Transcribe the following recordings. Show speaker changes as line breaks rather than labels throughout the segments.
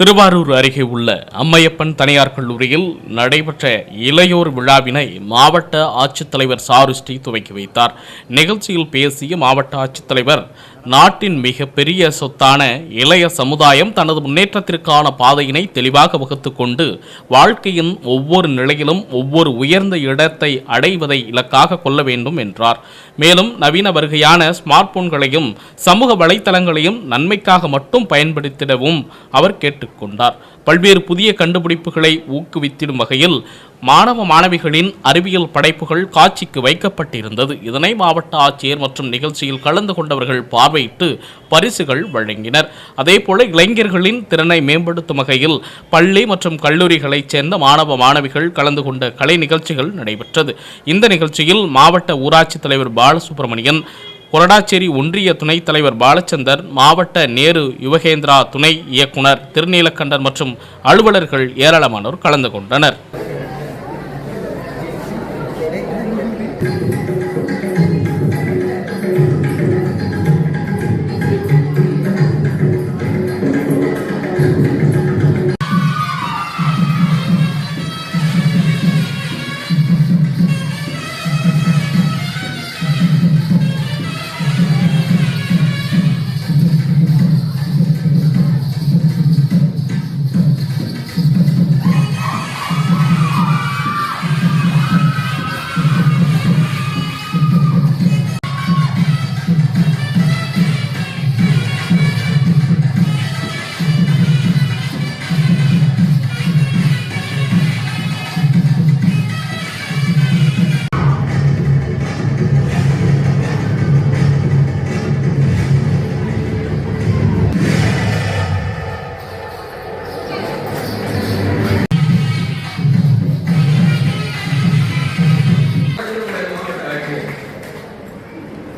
திருவாரூர் அருகே உள்ள அம்மையப்பன் தனியார் கல்லூரியில் நடைபெற்ற இளையோர் விழாவினை மாவட்ட ஆட்சித்தலைவர் சாருஸ்ரீ துவக்கி வைத்தார். நிகழ்ச்சியில் பேசிய மாவட்ட ஆட்சித்தலைவர் நாட்டின் மிக பெரிய சொத்தான இளைய சமுதாயம் தனது முன்னேற்றத்திற்கான பாதையினை தெளிவாக வகுத்து கொண்டு வாழ்க்கையின் ஒவ்வொரு நிலையிலும் ஒவ்வொரு உயர்ந்த இடத்தை அடைவதை இலக்காக கொள்ள வேண்டும் என்றார். மேலும் நவீன வருகையான ஸ்மார்ட் போன்களையும் சமூக வலைத்தளங்களையும் நன்மைக்காக மட்டும் பயன்படுத்திடவும் அவர் கேட்டுக்கொண்டார் பல்வேறு புதிய கண்டுபிடிப்புகளை ஊக்குவித்திடும் வகையில் மாணவ மாணவிகளின் அறிவியல் படைப்புகள் காட்சிக்கு வைக்கப்பட்டிருந்தது. இதனை மாவட்ட ஆட்சியர் மற்றும் நிகழ்ச்சியில் கலந்து கொண்டவர்கள் பார்வையிட்டு பரிசுகள் வழங்கினர். அதேபோல இளைஞர்களின் திறனை மேம்படுத்தும் வகையில் பள்ளி மற்றும் கல்லூரிகளைச் சேர்ந்த மாணவ மாணவிகள் கலந்து கொண்ட கலை நிகழ்ச்சிகள் நடைபெற்றது. இந்த நிகழ்ச்சியில் மாவட்ட ஊராட்சி தலைவர் பாலசுப்ரமணியன் கொரடாச்சேரி ஒன்றிய துணைத் தலைவர் பாலச்சந்தர் மாவட்ட நேரு யுவகேந்திரா துணை இயக்குனர் திருநீலகண்டர் மற்றும் அலுவலர்கள் ஏராளமானோர் கலந்து கொண்டனர்.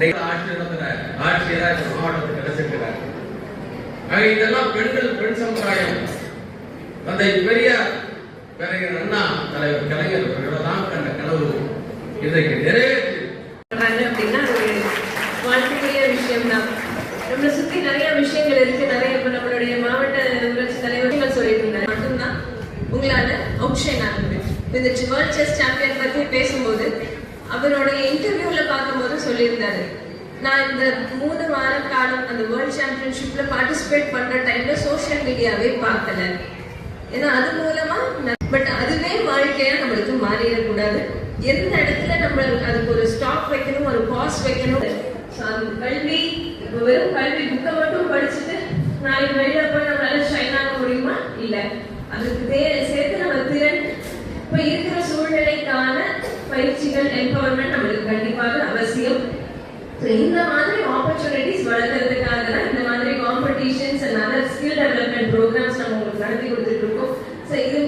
இன்னைக்கு இந்த மாவட்டத்துக்கு கிடைச்சிருக்கிறார் இதெல்லாம் பெண்கள் பெண் சமுதாயம். தந்தை பெரியார் பேரறிஞர் அண்ணா தலைவர் கலைஞர் அவர்களெல்லாம் கண்ட கனவு. இன்றைக்கு நிறைவேற்றி.
பண்றாங்க அப்படின்னா அது வாழ்க்கைக்குரிய விஷயம் தான் நம்மளை சுத்தி நிறைய விஷயங்கள் இருக்கு. நிறைய இப்ப நம்மளுடைய மாவட்ட ஊராட்சி தலைவர்கள் சொல்லிட்டு இருந்தாங்க மட்டும்தான் உங்களால அவுட்ஷைன் ஆகுது இந்த வேர்ல்ட் செஸ் சாம்பியன் பத்தி பேசும்போது அவரோட இன்டர்வியூல பார்க்கும்போது சொல்லியிருந்தாரு. நான் இந்த மூணு வார காலம் அந்த வேர்ல்ட் சாம்பியன்ஷிப்ல பார்ட்டிசிபேட் பண்ற டைம்ல சோசியல் மீடியாவே பார்க்கல. ஏன்னா அது மூலமா பட் அதுவே வாழ்க்கையா நம்மளுக்கு மாறிடக்கூடாது. எந்த இடத்துல நம்ம அதுக்கு ஒரு ஸ்டாப் வைக்கணும் ஒரு பாஸ் வைக்கணும். கல்வி வெறும் கல்வி புக்கை மட்டும் படிச்சுட்டு நாளைக்கு வெளியில போய் நம்மளால ஷைன் ஆக முடியுமா? இல்ல. அதுக்கு தே- சேர்த்து நம்ம திறன் இப்ப இருக்கிற சூழ்நிலைக்கான பயிற்சிகள் எம்பவர்மெண்ட் நம்மளுக்கு கண்டிப்பாக அவசியம். ஸோ இந்த மாதிரி ஆப்பர்ச்சுனிட்டிஸ் வளர்க்கறதுக்காக தான் இந்த மாதிரி competitions and other skill development programmes நம்ம உங்களுக்கு நடத்தி கொடுத்துட்டு இருக்கோம் ஸோ இது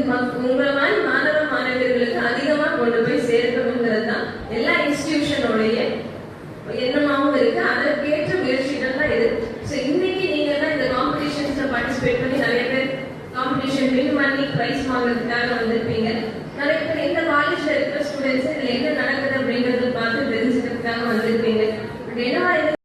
உங்களை மாதிரி மாணவ மாணவர்களுக்கு அதிகமாக கொண்டு போய் சேர்க்கணுங்கிறது தான் எல்லா இன்ஸ்டிடியூஷனோடைய எண்ணமாகவும் இருக்கு. அதற்கேற்ற முயற்சிகள் தான் இது. ஸோ இன்னைக்கு நீங்க தான் இந்த காம்படிஷன்ஸ்ல பார்ட்டிசிபேட் பண்ணி நிறைய பேர் காம்படிஷன் வின் பண்ணி ப்ரைஸ் வாங்குறதுக்காக வந்திருப்பீங்க